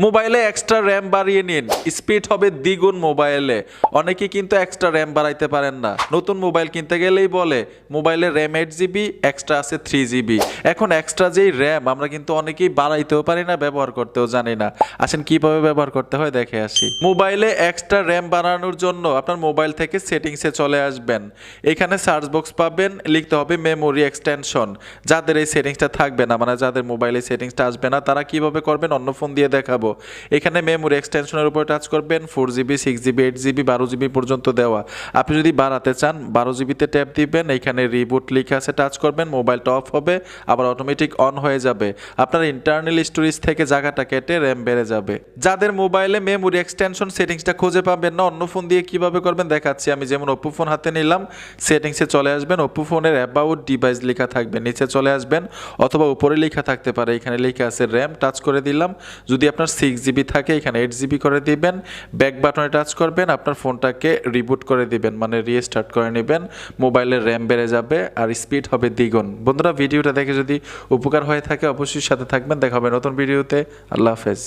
মোবাইলে extra RAM বাড়িয়ে নিন। স্পিড হবে দ্বিগুণ মোবাইলে। অনেকে কিন্তু এক্সট্রা র্যাম বাড়াইতে পারেন না। নতুন মোবাইল কিনতে গেলেই বলে, মোবাইলে র্যাম এইট জিবি এক্সট্রা আছে থ্রি জিবি এখন এক্সট্রা যেই র্যাম আমরা কিন্তু অনেকেই বাড়াইতেও পারি না, ব্যবহার করতেও জানি না। আসেন কীভাবে ব্যবহার করতে হয় দেখে আসি। মোবাইলে এক্সট্রা র্যাম বাড়ানোর জন্য আপনার মোবাইল থেকে সেটিংসে চলে আসবেন। এখানে সার্চ বক্স পাবেন, লিখতে হবে মেমোরি এক্সটেনশন যাদের এই সেটিংসটা থাকবে না মানে যাদের মোবাইলে সেটিংসটা আসবে না, তারা কীভাবে করবেন, অন্য ফোন দিয়ে দেখাবো। এখানে মেমোরি এক্সটেনশনের উপর টাচ করবেন four GB six GB eight GB বারো জিবি পর্যন্ত দেওয়া। আপনি যদি বাড়াতে চান, বারো জিবিতে ট্যাপ দিবেন, এখানে রিবুট লিখে আছে টাচ করবেন মোবাইলটা অফ হবে, আবার অটোমেটিক অন হয়ে যাবে। আপনার ইন্টারনাল স্টোরেজ থেকে জায়গাটা কেটে র্যাম বেড়ে যাবে। যাদের মোবাইলে মেমোরি এক্সটেনশন সেটিংসটা খুঁজে পাবেন না, অন্য ফোন দিয়ে কীভাবে করবেন দেখাচ্ছি। আমি যেমন ওপো ফোন হাতে নিলাম সেটিংসে চলে আসবেন ওপো ফোনের অ্যাবাউট ডিভাইস লেখা থাকবে, নিচে চলে আসবেন, অথবা উপরে লেখা থাকতে পারে। এখানে লেখা আছে র্যাম টাচ করে দিলাম। যদি আপনার সিক্স জিবি থাকে, এখানে এইট জিবি করে দিবেন। ব্যাক বাটনে টাচ করবেন, আপনার ফোনটাকে রিবুট করে দিবেন মানে রিস্টার্ট করে নেবেন। মোবাইলের র্যাম বেড়ে যাবে আর স্পিড হবে দ্বিগুণ। বন্ধুরা, ভিডিওটা দেখে যদি উপকার হয়ে থাকে, অবশ্যই সাথে থাকবেন। দেখা হবে নতুন ভিডিওতে। আল্লাহ হাফেজ।